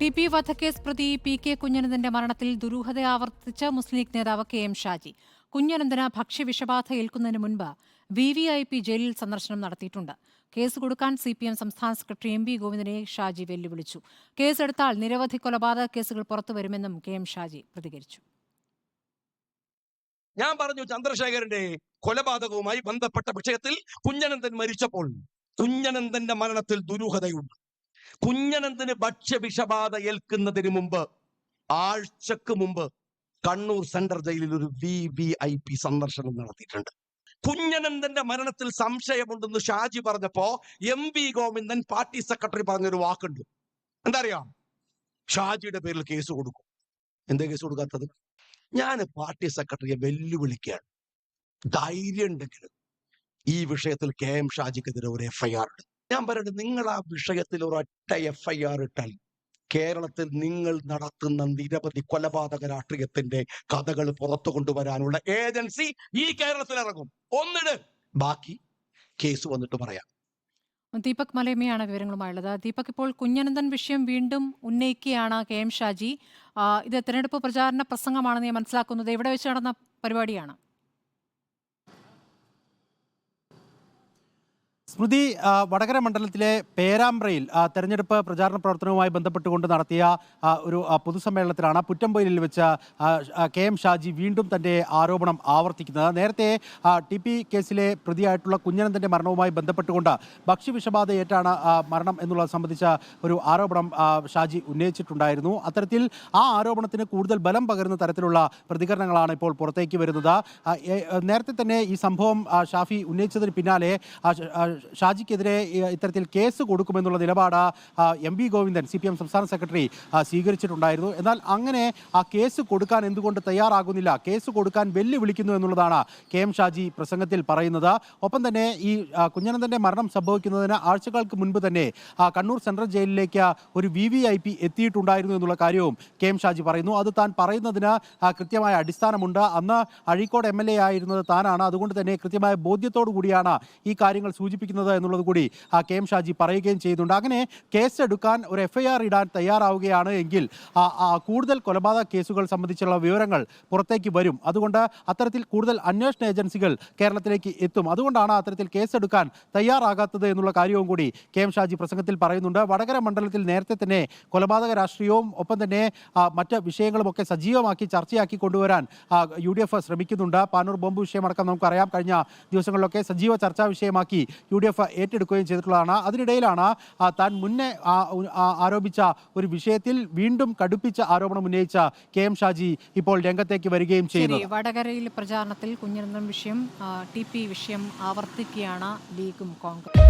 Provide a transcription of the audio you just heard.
T P വധക്കേസ് പ്രതി P K കുഞ്ഞനന്ദന്റെ മരണത്തിൽ ദുരൂഹത ആവർത്തിച്ച മുസ്ലിം ലീഗ് നേതാവ് കെ എം ഷാജി. കുഞ്ഞനന്ദന് ഭക്ഷ്യവിഷബാധ ഏൽക്കുന്നതിന് മുൻപ് വി വി ഐ പി ജയിലിൽ സന്ദർശനം നടത്തിയിട്ടുണ്ട്. കേസ് കൊടുക്കാൻ സി പി എം സംസ്ഥാന സെക്രട്ടറി എം വി ഗോവിന്ദനെ ഷാജി വെല്ലുവിളിച്ചു. കേസെടുത്താൽ നിരവധി കൊലപാതക കേസുകൾ പുറത്തുവരുമെന്നും കെ എം ഷാജി പ്രതികരിച്ചു. ഞാൻ പറഞ്ഞു ചന്ദ്രശേഖരന്റെ കൊലപാതകവുമായി ബന്ധപ്പെട്ട വിഷയത്തിൽ കുഞ്ഞനന്ദൻ മരിച്ചപ്പോൾ കുഞ്ഞനന്ദന്റെ മരണത്തിൽ ദുരൂഹതയുണ്ട്. കുഞ്ഞനന്ദന് ഭക്ഷ്യവിഷബാധ ഏൽക്കുന്നതിന് മുമ്പ് ആഴ്ചക്ക് മുമ്പ് കണ്ണൂർ സെൻട്രൽ ജയിലിൽ ഒരു വി വി ഐ പി സന്ദർശനം നടത്തിയിട്ടുണ്ട്. കുഞ്ഞനന്ദന്റെ മരണത്തിൽ സംശയമുണ്ടെന്ന് ഷാജി പറഞ്ഞപ്പോ M V Govindan party secretary പറഞ്ഞൊരു വാക്കുണ്ട്. എന്താ അറിയാം ഷാജിയുടെ പേരിൽ കേസ് കൊടുക്കും. എന്താ കേസ് കൊടുക്കാത്തത്? ഞാൻ പാർട്ടി സെക്രട്ടറിയെ വെല്ലുവിളിക്കുകയാണ്. ധൈര്യം ഉണ്ടെങ്കിലും ഈ വിഷയത്തിൽ കെ എം ഷാജിക്കെതിരെ ഒരു എഫ്ഐആർ ഉണ്ട്. ഞാൻ പറയട്ടെ നിങ്ങൾ ആ വിഷയത്തിൽ ഒരൊറ്റ ആർ ഇട്ടാൽ കേരളത്തിൽ നിങ്ങൾ നടത്തുന്ന നിരവധി കൊലപാതക രാഷ്ട്രീയത്തിന്റെ കഥകൾ പുറത്തു കൊണ്ടുവരാനുള്ള ഏജൻസി ഈ കേരളത്തിൽ ഇറങ്ങും ഒന്നിട് ബാക്കി കേസ് വന്നിട്ട് പറയാം. ദീപക് മലയമ്മയാണ് വിവരങ്ങളുമായുള്ളത്. ദീപക് ഇപ്പോൾ കുഞ്ഞനന്ദൻ വിഷയം വീണ്ടും ഉന്നയിക്കുകയാണ് കെ എം ഷാജി. ഇത് തെരഞ്ഞെടുപ്പ് പ്രചാരണ പ്രസംഗമാണെന്ന് ഞാൻ മനസ്സിലാക്കുന്നത്. എവിടെ വെച്ച് നടന്ന പരിപാടിയാണ്? സ്മൃതി വടകര മണ്ഡലത്തിലെ പേരാമ്പ്രയിൽ തെരഞ്ഞെടുപ്പ് പ്രചാരണ പ്രവർത്തനവുമായി ബന്ധപ്പെട്ടുകൊണ്ട് നടത്തിയ ഒരു പൊതുസമ്മേളനത്തിലാണ് പുറ്റമ്പൊയിലിൽ വെച്ച് കെ എം ഷാജി വീണ്ടും തന്റെ ആരോപണം ആവർത്തിക്കുന്നത്. നേരത്തെ ടി പി കേസിലെ പ്രതിയായിട്ടുള്ള കുഞ്ഞനന്ദന്റെ മരണവുമായി ബന്ധപ്പെട്ടുകൊണ്ട് ഭക്ഷ്യവിഷബാധ ഏറ്റാണ് മരണം എന്നുള്ളത് സംബന്ധിച്ച ഒരു ആരോപണം ഷാജി ഉന്നയിച്ചിട്ടുണ്ടായിരുന്നു. അത്തരത്തിൽ ആ ആരോപണത്തിന് കൂടുതൽ ബലം പകരുന്ന തരത്തിലുള്ള പ്രതികരണങ്ങളാണ് ഇപ്പോൾ പുറത്തേക്ക് വരുന്നത്. നേരത്തെ തന്നെ ഈ സംഭവം ഷാഫി ഉന്നയിച്ചതിന് പിന്നാലെ ഷാജിക്കെതിരെ ഇത്തരത്തിൽ കേസ് കൊടുക്കുമെന്നുള്ള നിലപാട് M V Govindan C P M സംസ്ഥാന സെക്രട്ടറി സ്വീകരിച്ചിട്ടുണ്ടായിരുന്നു. എന്നാൽ അങ്ങനെ ആ കേസ് കൊടുക്കാൻ എന്തുകൊണ്ട് തയ്യാറാകുന്നില്ല? കേസ് കൊടുക്കാൻ വെല്ലുവിളിക്കുന്നു എന്നുള്ളതാണ് കെ എം ഷാജി പ്രസംഗത്തിൽ പറയുന്നത്. ഒപ്പം തന്നെ ഈ കുഞ്ഞനന്ദന്റെ മരണം സംഭവിക്കുന്നതിന് ആഴ്ചകൾക്ക് മുൻപ് തന്നെ കണ്ണൂർ സെൻട്രൽ ജയിലിലേക്ക് ഒരു വി വി ഐ പി എത്തിയിട്ടുണ്ടായിരുന്നു എന്നുള്ള കാര്യവും കെ എം ഷാജി പറയുന്നു. അത് താൻ പറയുന്നതിന് കൃത്യമായ അടിസ്ഥാനമുണ്ട്. അന്ന് അഴീക്കോട് എം എൽ എ ആയിരുന്നത് താനാണ്. അതുകൊണ്ട് തന്നെ കൃത്യമായ ബോധ്യത്തോടു കൂടിയാണ് ഈ കാര്യങ്ങൾ സൂചിപ്പിക്കുന്നത്. എന്നുള്ളത് കൂടി ആ, കെ എം ഷാജി പറയുകയും ചെയ്യുന്നുണ്ട്. അങ്ങനെ കേസ് എടുക്കാൻ ഒരു എഫ്ഐആർ ഇടാൻ തയ്യാറാവുകയാണ് എങ്കിൽ കൂടുതൽ കൊലപാതക കേസുകൾ സംബന്ധിച്ചുള്ള വിവരങ്ങൾ പുറത്തേക്ക് വരും. അതുകൊണ്ട് അത്തരത്തിൽ കൂടുതൽ അന്വേഷണ ഏജൻസികൾ കേരളത്തിലേക്ക് എത്തും. അതുകൊണ്ടാണ് അത്തരത്തിൽ കേസെടുക്കാൻ തയ്യാറാകാത്തത് എന്നുള്ള കാര്യവും കൂടി കെ എം ഷാജി പ്രസംഗത്തിൽ പറയുന്നുണ്ട്. വടകര മണ്ഡലത്തിൽ നേരത്തെ തന്നെ കൊലപാതക രാഷ്ട്രീയവും ഒപ്പം തന്നെ മറ്റ് വിഷയങ്ങളുമൊക്കെ സജീവമാക്കി ചർച്ചയാക്കി കൊണ്ടുവരാൻ യു ഡി എഫ് ശ്രമിക്കുന്നുണ്ട്. പാനൂർ ബോംബ് വിഷയമടക്കം നമുക്കറിയാം. കഴിഞ്ഞ ദിവസങ്ങളിലൊക്കെ സജീവ ചർച്ചാ വിഷയമാക്കി യു ഡി എഫ് ഏറ്റെടുക്കുകയും ചെയ്തിട്ടുള്ളതാണ്. അതിനിടയിലാണ് താൻ മുന്നേ ആരോപിച്ച ഒരു വിഷയത്തിൽ വീണ്ടും കടുപ്പിച്ച ആരോപണം ഉന്നയിച്ച കെ എം ഷാജി ഇപ്പോൾ രംഗത്തേക്ക് വരികയും ചെയ്യുന്നു ചെയ്യുന്നത്. വടകരയിൽ പ്രചാരണത്തിൽ കുഞ്ഞനന്ദൻ വിഷയം ടി പി വിഷയം ആവർത്തിക്കുകയാണ് ലീഗും കോൺഗ്രസ്.